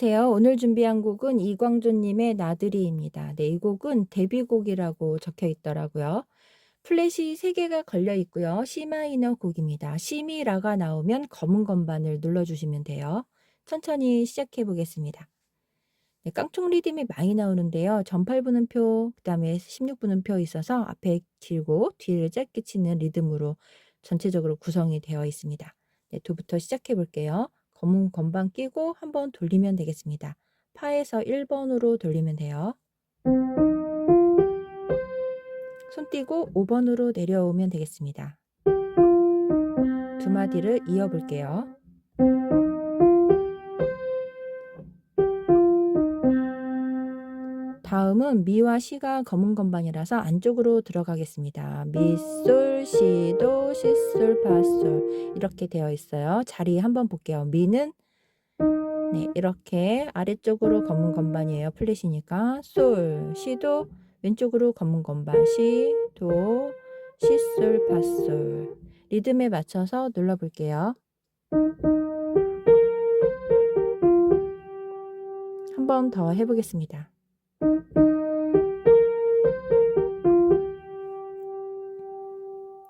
안녕하세요. 오늘 준비한 곡은 이광조님의 나들이입니다. 네, 이 곡은 데뷔곡이라고 적혀 있더라고요. 플랫이 3개가 걸려 있고요. C 마이너 곡입니다. C미라가 나오면 검은 건반을 눌러주시면 돼요. 천천히 시작해 보겠습니다. 네, 깡총 리듬이 많이 나오는데요. 전팔 분음표, 그 다음에 16분음표 있어서 앞에 길고 뒤를 짧게 치는 리듬으로 전체적으로 구성이 되어 있습니다. 네, 도부터 시작해 볼게요. 검은 건반 끼고 한번 돌리면 되겠습니다. 파에서 1번으로 돌리면 돼요. 손 띄고 5번으로 내려오면 되겠습니다. 두 마디를 이어 볼게요. 다음은 미와 시가 검은 건반이라서 안쪽으로 들어가겠습니다. 미, 솔, 시, 도, 시, 솔, 파, 솔 이렇게 되어 있어요. 자리 한번 볼게요. 미는 네, 이렇게 아래쪽으로 검은 건반이에요. 플랫이니까 솔, 시도 왼쪽으로 검은 건반 시, 도, 시, 솔, 파, 솔 리듬에 맞춰서 눌러 볼게요. 한 번 더 해보겠습니다.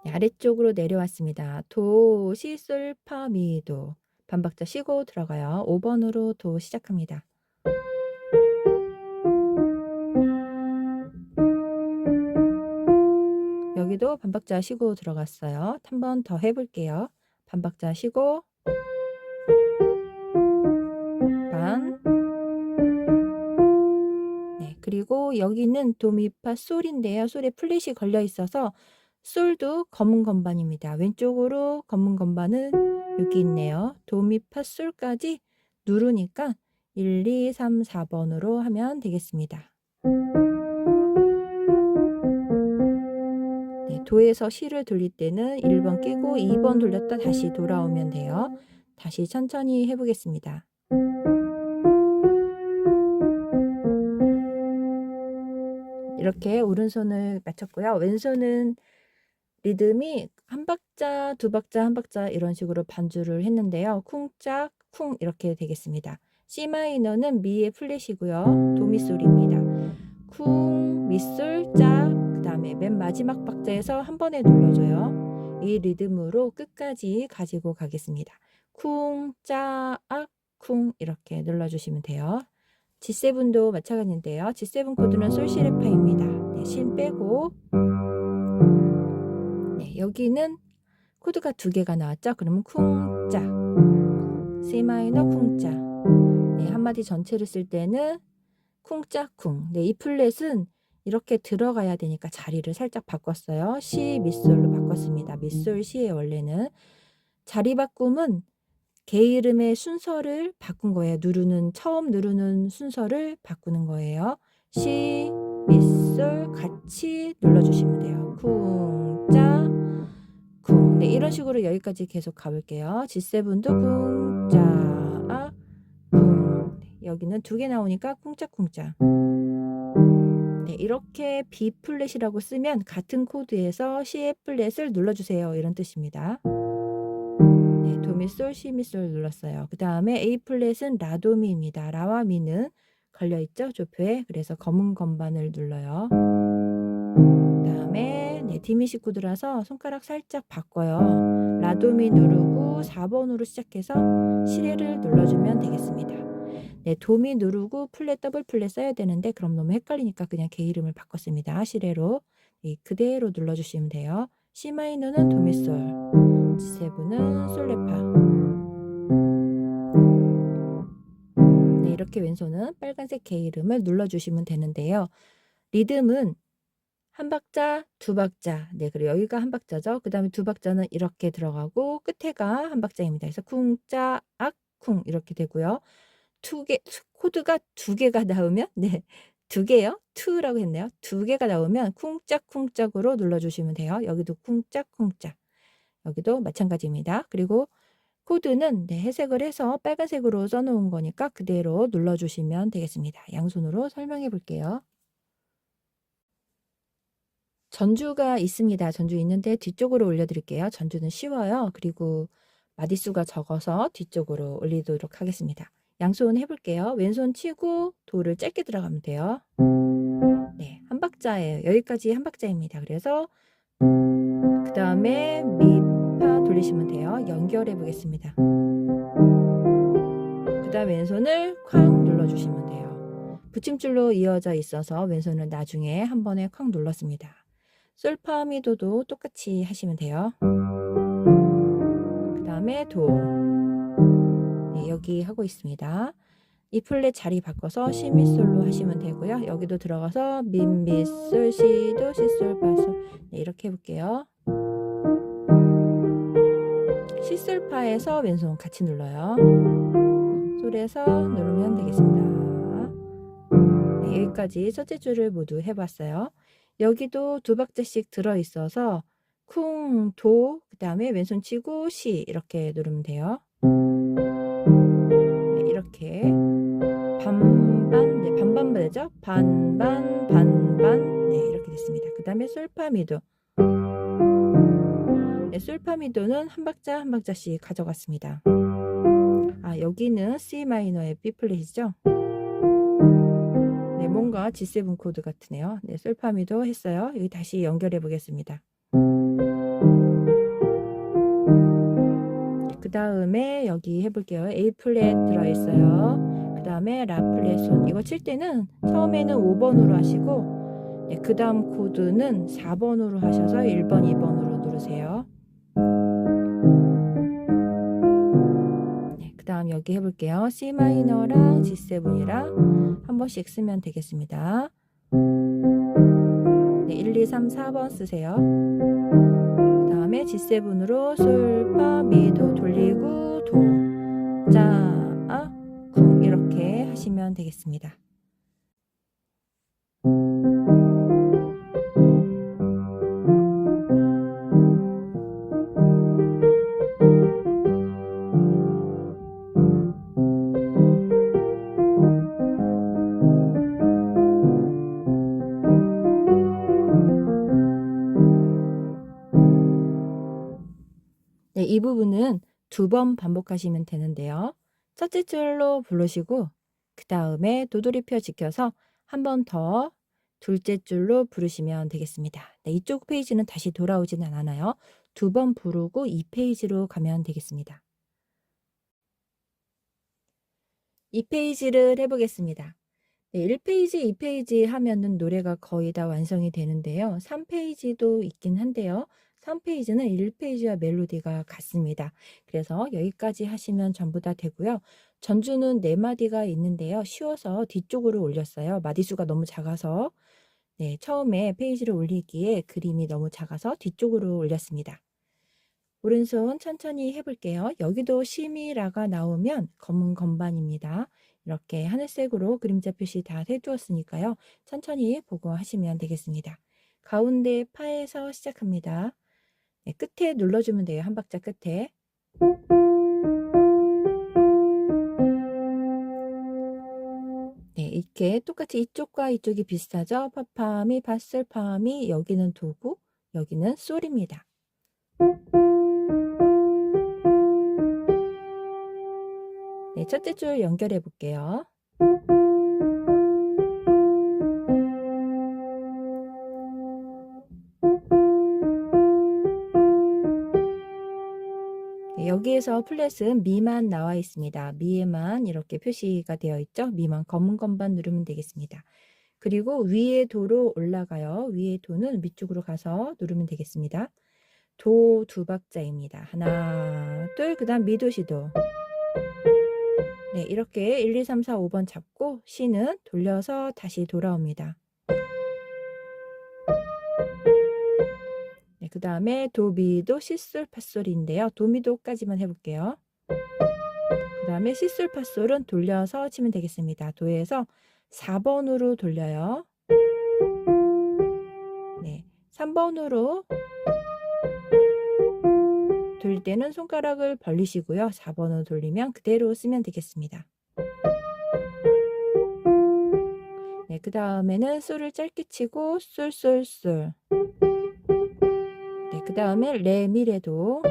네, 아래쪽으로 내려왔습니다. 도, 시, 솔, 파, 미, 도. 반박자 쉬고 들어가요. 5번으로 도 시작합니다. 여기도 반박자 쉬고 들어갔어요. 한 번 더 해볼게요. 반박자 쉬고 그리고 여기는 도미파 솔인데요. 솔에 플랫이 걸려 있어서 솔도 검은 건반입니다. 왼쪽으로 검은 건반은 여기 있네요. 도미파 솔까지 누르니까 1, 2, 3, 4번으로 하면 되겠습니다. 네, 도에서 시를 돌릴 때는 1번 끼고 2번 돌렸다 다시 돌아오면 돼요. 다시 천천히 해보겠습니다. 이렇게 오른손을 맞췄고요. 왼손은 리듬이 한 박자, 두 박자, 한 박자 이런 식으로 반주를 했는데요. 쿵짝, 쿵 이렇게 되겠습니다. C 마이너는 미의 플랫이고요. 도미솔입니다. 쿵, 미솔, 짝, 그 다음에 맨 마지막 박자에서 한 번에 눌러줘요. 이 리듬으로 끝까지 가지고 가겠습니다. 쿵, 짝, 쿵 이렇게 눌러주시면 돼요. G7도 마찬가지인데요. G7 코드는 솔시레파입니다. 네, 신 빼고 네, 여기는 코드가 두 개가 나왔죠. 그러면 쿵짜 C 마이너 쿵짜 네, 한마디 전체를 쓸 때는 쿵짜 쿵. 네, 이 플랫은 이렇게 들어가야 되니까 자리를 살짝 바꿨어요. 시 미솔로 바꿨습니다. 미솔 시에 원래는 자리 바꿈은 개 이름의 순서를 바꾼 거예요. 누르는 처음 누르는 순서를 바꾸는 거예요. 시, 미솔 같이 눌러주시면 돼요. 쿵짜, 쿵. 네, 이런 식으로 여기까지 계속 가볼게요. G7도 쿵짜, 쿵. 네, 여기는 두 개 나오니까 쿵짜쿵짜. 네, 이렇게 B 플랫이라고 쓰면 같은 코드에서 C 플랫을 눌러주세요. 이런 뜻입니다. 네, 도미솔, 시미솔 눌렀어요. 그 다음에 A 플랫은 라도미입니다. 라와 미는 걸려있죠? 조표에. 그래서 검은 건반을 눌러요. 그 다음에 네, 디미시 코드라서 손가락 살짝 바꿔요. 라도미 누르고 4번으로 시작해서 시레를 눌러주면 되겠습니다. 네, 도미 누르고 플랫 더블 플랫 써야 되는데 그럼 너무 헷갈리니까 그냥 개 이름을 바꿨습니다. 시레로. 네, 그대로 눌러주시면 돼요. C 마이너는 도미솔. G7은 솔레파. 네, 이렇게 왼손은 빨간색 개 이름을 눌러주시면 되는데요. 리듬은 한 박자, 두 박자. 네, 그리고 여기가 한 박자죠. 그 다음에 두 박자는 이렇게 들어가고 끝에가 한 박자입니다. 그래서 쿵짜, 악, 쿵 이렇게 되고요. 두 개, 코드가 두 개가 나오면, 네, 두 개요? 투라고 했네요. 두 개가 나오면 쿵짝쿵짝으로 눌러주시면 돼요. 여기도 쿵짝쿵짝. 여기도 마찬가지입니다. 그리고 코드는 네, 해석을 해서 빨간색으로 써놓은 거니까 그대로 눌러주시면 되겠습니다. 양손으로 설명해 볼게요. 전주가 있습니다. 전주 있는데 뒤쪽으로 올려드릴게요. 전주는 쉬워요. 그리고 마디수가 적어서 뒤쪽으로 올리도록 하겠습니다. 양손 해볼게요. 왼손 치고 도를 짧게 들어가면 돼요. 네, 한 박자예요. 여기까지 한 박자입니다. 그래서 그 다음에 미 파 돌리시면 돼요. 연결해 보겠습니다. 그 다음 왼손을 쾅 눌러주시면 돼요. 붙임줄로 이어져 있어서 왼손을 나중에 한 번에 쾅 눌렀습니다. 솔파미도도 똑같이 하시면 돼요. 그 다음에 도. 네, 여기 하고 있습니다. 이 플랫 자리 바꿔서 시미솔로 하시면 되고요. 여기도 들어가서 민미솔 시도 시솔 파솔 네, 이렇게 해볼게요. 시솔파에서 왼손 같이 눌러요. 솔에서 누르면 되겠습니다. 네, 여기까지 첫째 줄을 모두 해봤어요. 여기도 두 박자씩 들어있어서 쿵, 도, 그 다음에 왼손 치고 시 이렇게 누르면 돼요. 네, 이렇게 반반, 네, 반반 되죠? 반반, 반반, 네, 이렇게 됐습니다. 그 다음에 솔파미도. 네, 솔파미도는 한 박자 한 박자씩 가져갔습니다. 아, 여기는 C 마이너의 B 플랫이죠? 네, 뭔가 G7 코드 같으네요. 네, 솔파미도 했어요. 여기 다시 연결해 보겠습니다. 그 다음에 여기 해볼게요. A 플랫 들어있어요. 그 다음에 라 플랫 손. 이거 칠 때는 처음에는 5번으로 하시고, 네, 그 다음 코드는 4번으로 하셔서 1번, 2번으로 누르세요. 그 다음 여기 해볼게요. C 마이너랑 G7이랑 한 번씩 쓰면 되겠습니다. 네, 1, 2, 3, 4번 쓰세요. 그 다음에 G7으로 솔, 파, 미, 도 돌리고 도, 자, 아, 쿵 이렇게 하시면 되겠습니다. 이 부분은 두 번 반복하시면 되는데요. 첫째 줄로 부르시고 그 다음에 도돌이표 지켜서 한 번 더 둘째 줄로 부르시면 되겠습니다. 네, 이쪽 페이지는 다시 돌아오지는 않아요. 두 번 부르고 이 페이지로 가면 되겠습니다. 이 페이지를 해보겠습니다. 네, 1페이지, 2페이지 하면은 노래가 거의 다 완성이 되는데요. 3페이지도 있긴 한데요. 3페이지는 1페이지와 멜로디가 같습니다. 그래서 여기까지 하시면 전부 다 되고요. 전주는 4마디가 있는데요. 쉬워서 뒤쪽으로 올렸어요. 마디수가 너무 작아서. 네, 처음에 페이지를 올리기에 그림이 너무 작아서 뒤쪽으로 올렸습니다. 오른손 천천히 해볼게요. 여기도 시미라가 나오면 검은 건반입니다. 이렇게 하늘색으로 그림자 표시 다 해두었으니까요. 천천히 보고 하시면 되겠습니다. 가운데 파에서 시작합니다. 네, 끝에 눌러주면 돼요. 한 박자 끝에. 네, 이렇게 똑같이 이쪽과 이쪽이 비슷하죠? 파파미, 바슬파미, 여기는 도구, 여기는 솔입니다. 네, 첫째 줄 연결해 볼게요. 여기에서 플랫은 미만 나와 있습니다. 미에만 이렇게 표시가 되어 있죠. 미만 검은 건반 누르면 되겠습니다. 그리고 위에 도로 올라가요. 위에 도는 밑쪽으로 가서 누르면 되겠습니다. 도 두 박자입니다. 하나, 둘, 그 다음 미도시도. 네, 이렇게 1, 2, 3, 4, 5번 잡고 C는 돌려서 다시 돌아옵니다. 그 다음에 도미도 시솔 파솔인데요. 도미도까지만 해볼게요. 그 다음에 시솔 파솔은 돌려서 치면 되겠습니다. 도에서 4번으로 돌려요. 네, 3번으로 돌릴 때는 손가락을 벌리시고요. 4번으로 돌리면 그대로 쓰면 되겠습니다. 네, 그 다음에는 솔을 짧게 치고 솔, 솔, 솔. 다음에 레미레도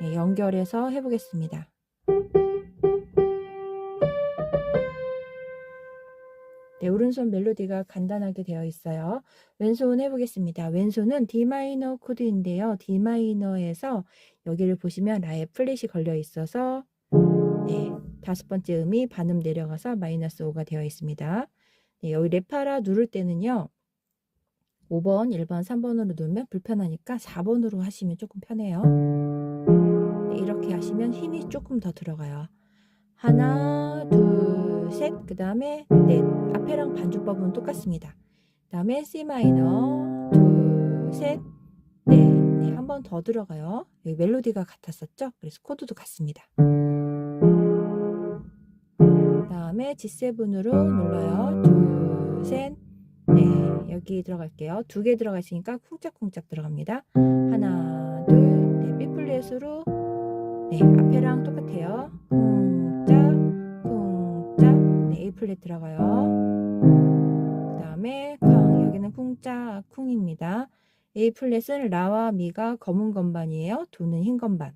네, 연결해서 해보겠습니다. 네, 오른손 멜로디가 간단하게 되어 있어요. 왼손 해보겠습니다. 왼손은 D마이너 코드인데요. D마이너에서 여기를 보시면 라의 플랫이 걸려 있어서 네, 다섯 번째 음이 반음 내려가서 마이너스 5가 되어 있습니다. 네, 여기 레파라 누를 때는요. 5번, 1번, 3번으로 누르면 불편하니까 4번으로 하시면 조금 편해요. 네, 이렇게 하시면 힘이 조금 더 들어가요. 하나, 둘, 셋, 그 다음에 넷. 앞에랑 반주법은 똑같습니다. 그 다음에 C 마이너, 둘, 셋, 넷. 네, 한 번 더 들어가요. 여기 멜로디가 같았었죠? 그래서 코드도 같습니다. 그 다음에 G7으로 눌러요. 둘, 셋, 네. 여기 들어갈게요. 두 개 들어가 있으니까 쿵짝쿵짝 들어갑니다. 하나, 둘, 네. B 플랫으로 네, 앞에랑 똑같아요. 쿵짝, 쿵짝, 네, A 플랫 들어가요. 그 다음에 쿵, 여기는 쿵짝, 쿵입니다. A 플랫은 라와 미가 검은 건반이에요. 도는 흰 건반.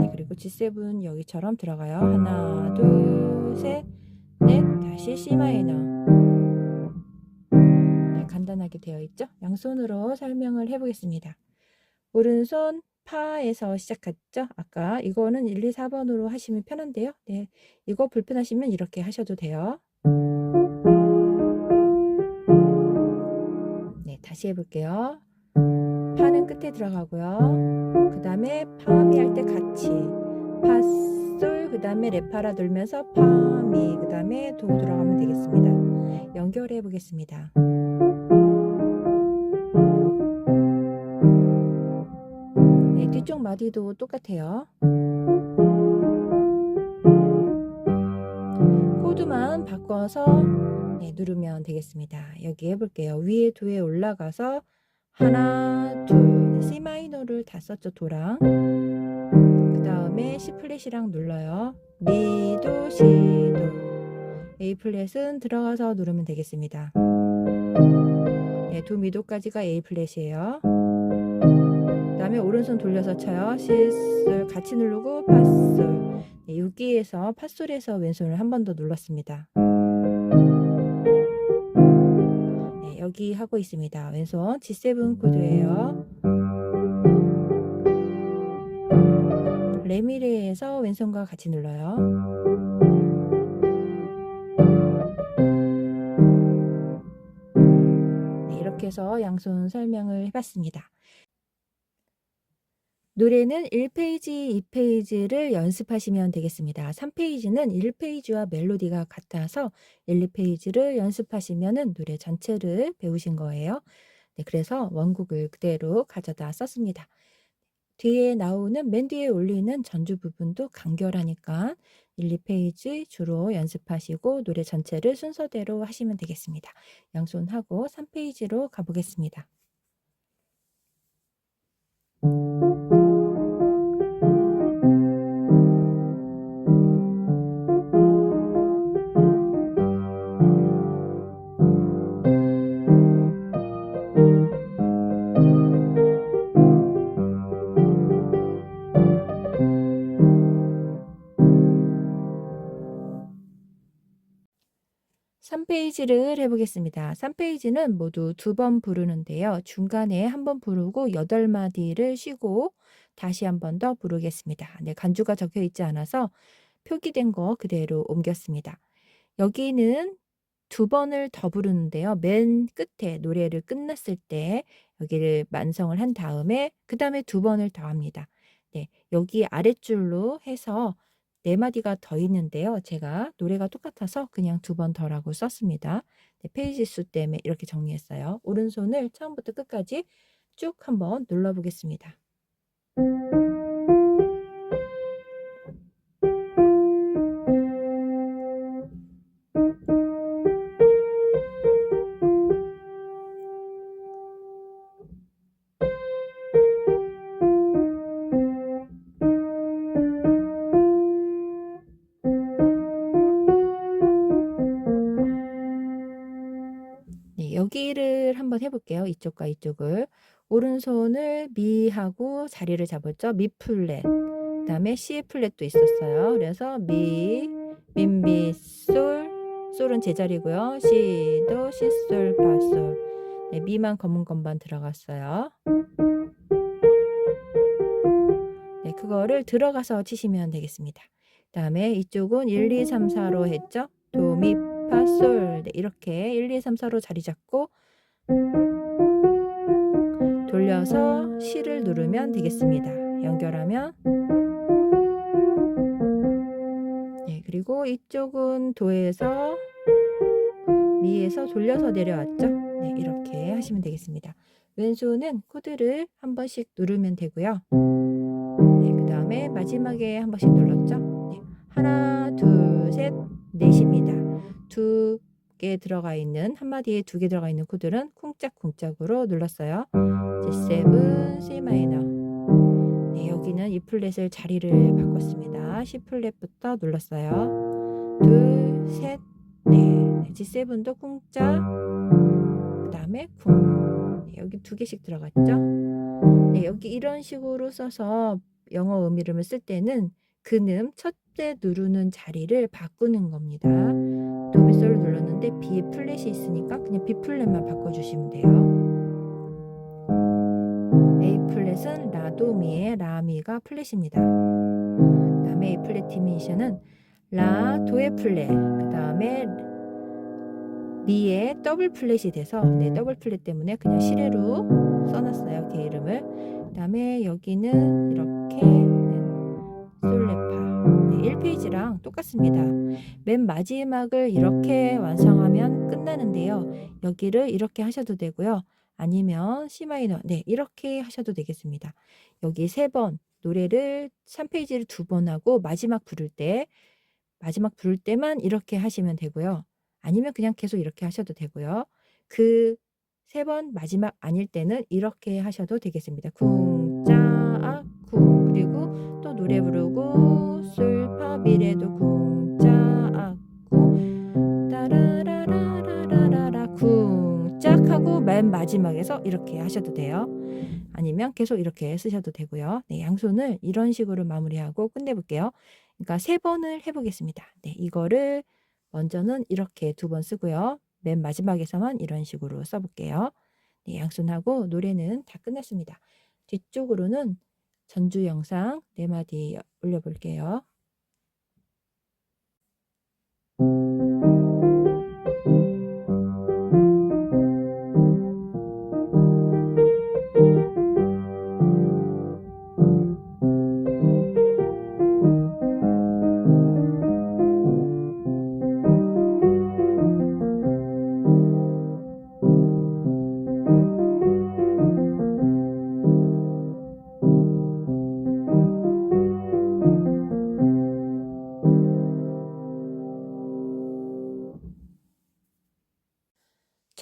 네, 그리고 G7 여기처럼 들어가요. 하나, 둘, 셋, 넷, 다시 C 마이너. 네, 간단하게 되어 있죠? 양손으로 설명을 해보겠습니다. 오른손 파에서 시작했죠? 아까 이거는 1, 2, 4번으로 하시면 편한데요. 네, 이거 불편하시면 이렇게 하셔도 돼요. 네, 다시 해볼게요. 파는 끝에 들어가고요. 그 다음에 파미 할 때 같이 파 솔그 다음에 레파라 돌면서 파미 그 다음에 도 들어가면 되겠습니다. 연결해 보겠습니다. 네, 뒤쪽 마디도 똑같아요. 코드만 바꿔서 네, 누르면 되겠습니다. 여기 해볼게요. 위에 도에 올라가서 하나, 둘, C 마이너를 다 썼죠, 도랑. 그 다음에 C 플랫이랑 눌러요. 미도, 시도. A 플랫은 들어가서 누르면 되겠습니다. 네, 도 미도까지가 A 플랫이에요. 그 다음에 오른손 돌려서 쳐요. 시솔 같이 누르고 파솔. 네, 여기에서 파솔에서 왼손을 한 번 더 눌렀습니다. 네, 여기 하고 있습니다. 왼손 G7 코드예요. 레미레에서 왼손과 같이 눌러요. 네, 이렇게 해서 양손 설명을 해봤습니다. 노래는 1페이지, 2페이지를 연습하시면 되겠습니다. 3페이지는 1페이지와 멜로디가 같아서 1, 2페이지를 연습하시면 노래 전체를 배우신 거예요. 네, 그래서 원곡을 그대로 가져다 썼습니다. 뒤에 나오는 맨 뒤에 올리는 전주 부분도 간결하니까 1, 2페이지 주로 연습하시고 노래 전체를 순서대로 하시면 되겠습니다. 양손하고 3페이지로 가보겠습니다. 삼페이지를 해보겠습니다. 3페이지는 모두 두 번 부르는데요. 중간에 한 번 부르고 8마디를 쉬고 다시 한 번 더 부르겠습니다. 네, 간주가 적혀 있지 않아서 표기된 거 그대로 옮겼습니다. 여기는 두 번을 더 부르는데요. 맨 끝에 노래를 끝났을 때 여기를 완성을 한 다음에 그 다음에 두 번을 더 합니다. 네, 여기 아랫줄로 해서 네 마디가 더 있는데요. 제가 노래가 똑같아서 그냥 두 번 더라고 썼습니다. 네, 페이지 수 때문에 이렇게 정리했어요. 오른손을 처음부터 끝까지 쭉 한번 눌러보겠습니다. 이쪽과 이쪽을. 오른손을 미하고 자리를 잡았죠. 미 플랫. 그 다음에 C 플랫도 있었어요. 그래서 미, 민미, 솔, 솔은 제자리고요. 시도 시솔 파솔. 네, 미만 검은 건반 들어갔어요. 네, 그거를 들어가서 치시면 되겠습니다. 그다음에 이쪽은 1, 2, 3, 4로 했죠. 도, 미, 파, 솔. 네, 이렇게 1, 2, 3, 4로 자리 잡고 돌려서 시를 누르면 되겠습니다. 연결하면 네, 그리고 이쪽은 도에서 미에서 돌려서 내려왔죠. 네, 이렇게 하시면 되겠습니다. 왼손은 코드를 한 번씩 누르면 되고요. 네, 그 다음에 마지막에 한 번씩 눌렀죠. 네, 하나, 둘, 셋, 넷입니다. 두 개 들어가 있는 한마디에 두 개 들어가 있는 코드는 쿵짝쿵짝으로 눌렀어요. G7, C 마이너. 네, 여기는 E 플랫을 자리를 바꿨습니다. C 플랫부터 눌렀어요. 둘, 셋, 넷. 네, G7도 쿵짝. 그 다음에 쿵. 네, 여기 두 개씩 들어갔죠. 네, 여기 이런 식으로 써서 영어 음이름을 쓸 때는 근음 첫째 누르는 자리를 바꾸는 겁니다. 도미솔을 눌렀는데 B에 플랫이 있으니까 그냥 B 플랫만 바꿔주시면 돼요. A 플랫은 라도미의 라미가 플랫입니다. 그 다음에 A 플랫 디미니션은 라 도의 플랫, 그 다음에 미의 더블 플랫이 돼서 네, 더블 플랫 때문에 그냥 시레로 써놨어요. 걔 이름을. 그 다음에 여기는 이렇게 네, 솔레파 네, 1페이지랑 똑같습니다. 맨 마지막을 이렇게 완성하면 끝나는데요. 여기를 이렇게 하셔도 되고요. 아니면 C 마이너 네 이렇게 하셔도 되겠습니다. 여기 세 번 노래를 3페이지를 두 번 하고 마지막 부를 때 마지막 부를 때만 이렇게 하시면 되고요. 아니면 그냥 계속 이렇게 하셔도 되고요. 그 세 번 마지막 아닐 때는 이렇게 하셔도 되겠습니다. 쿵짜악 쿵 그리고 또 노래 부르고 솔파 미래도 쿵짜악 쿵 따라라라라라라 쿵짝 하고 맨 마지막에서 이렇게 하셔도 돼요. 아니면 계속 이렇게 쓰셔도 되고요. 네, 양손을 이런 식으로 마무리하고 끝내볼게요. 그러니까 세 번을 해보겠습니다. 네, 이거를 먼저는 이렇게 두 번 쓰고요. 맨 마지막에서만 이런 식으로 써볼게요. 네, 양손하고 노래는 다 끝났습니다. 뒤쪽으로는 전주 영상 네 마디 올려볼게요.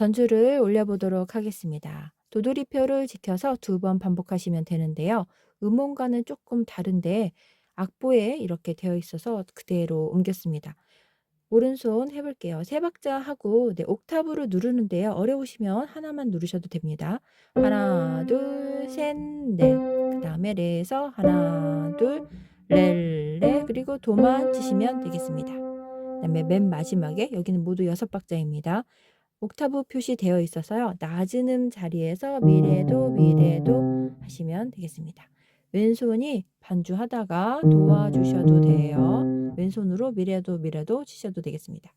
전주를 올려보도록 하겠습니다. 도돌이표를 지켜서 두 번 반복하시면 되는데요. 음원과는 조금 다른데 악보에 이렇게 되어 있어서 그대로 옮겼습니다. 오른손 해볼게요. 세 박자 하고 네, 옥타브로 누르는데요. 어려우시면 하나만 누르셔도 됩니다. 하나, 둘, 셋, 넷. 그 다음에 레에서 하나, 둘, 렐, 레 그리고 도만 치시면 되겠습니다. 그 다음에 맨 마지막에 여기는 모두 여섯 박자입니다. 옥타브 표시되어 있어서요. 낮은 음 자리에서 미래도 미래도 하시면 되겠습니다. 왼손이 반주하다가 도와주셔도 돼요. 왼손으로 미래도 미래도 치셔도 되겠습니다.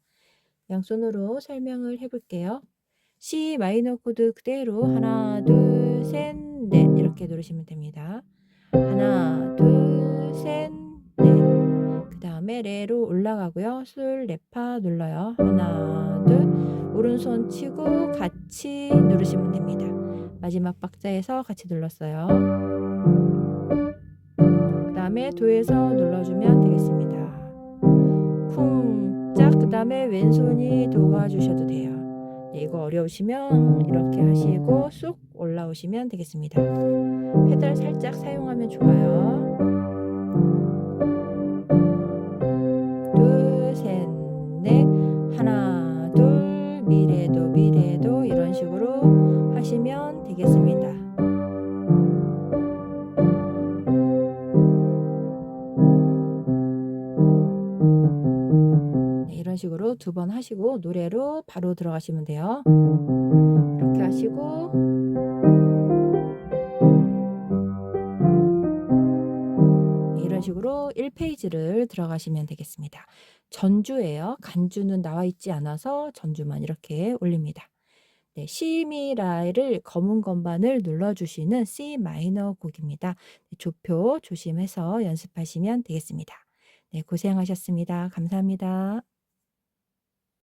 양손으로 설명을 해볼게요. C 마이너 코드 그대로 하나 둘 셋 넷 이렇게 누르시면 됩니다. 하나 둘 셋 넷. 그 다음에 레로 올라가고요. 술 레파 눌러요. 하나 둘 오른손 치고 같이 누르시면 됩니다. 마지막 박자에서 같이 눌렀어요. 그 다음에 도에서 눌러주면 되겠습니다. 쿵짝 그 다음에 왼손이 도와주셔도 돼요. 네, 이거 어려우시면 이렇게 하시고 쑥 올라오시면 되겠습니다. 페달 살짝 사용하면 좋아요. 두 번 하시고 노래로 바로 들어가시면 돼요. 이렇게 하시고 네, 이런 식으로 1페이지를 들어가시면 되겠습니다. 전주예요. 간주는 나와 있지 않아서 전주만 이렇게 올립니다. 네, 시미라를 검은 건반을 눌러주시는 C 마이너 곡입니다. 네, 조표 조심해서 연습하시면 되겠습니다. 네, 고생하셨습니다. 감사합니다.